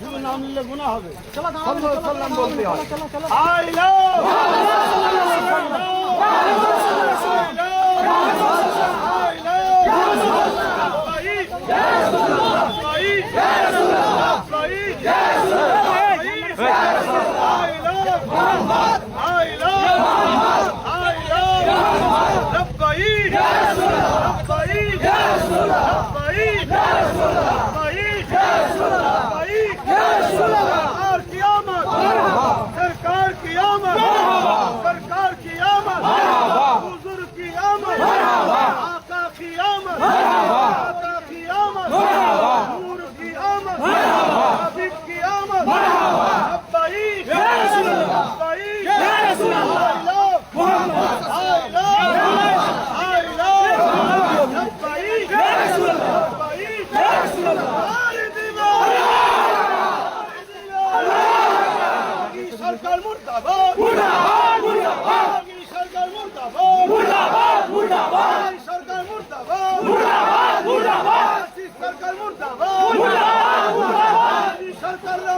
শুধু নাম নিলে গুণা হবে। সাল্লাম বলতে হয়। I love! Yeah!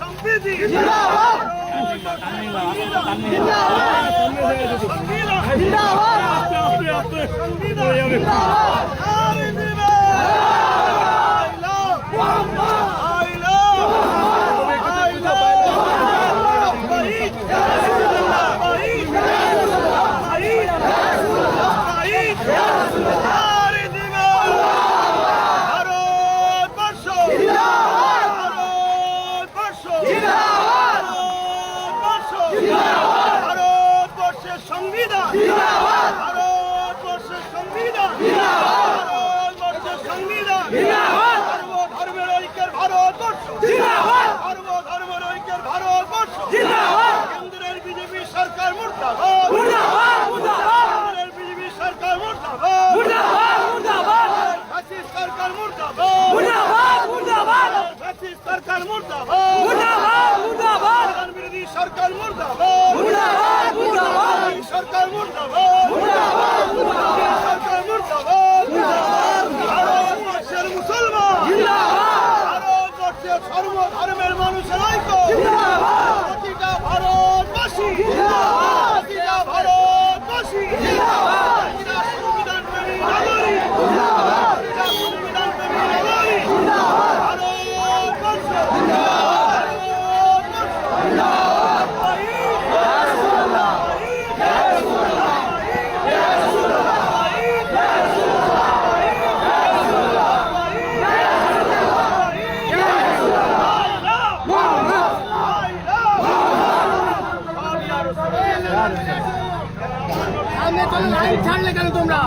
संविधि जिंदाबाद जिंदाबाद जिंदाबाद जिंदाबाद সরকার মুর্দাবাদ মুর্দাবাদ মুর্দাবাদ সরকার মুর্দাবাদ মুর্দাবাদ মুর্দাবাদ সরকার মুর্দাবাদ মুর্দাবাদ ভারতবর্ষের মুসলমান জিন্দাবাদ ভারতবর্ষের সর্বধর্মের মানুষেরা সামনে চলে লাইন ছাড়লে কেন তোমরা?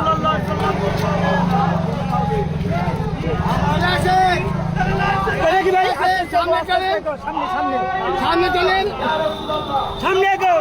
সামনে চলেন সামনে চলেন সামনে গো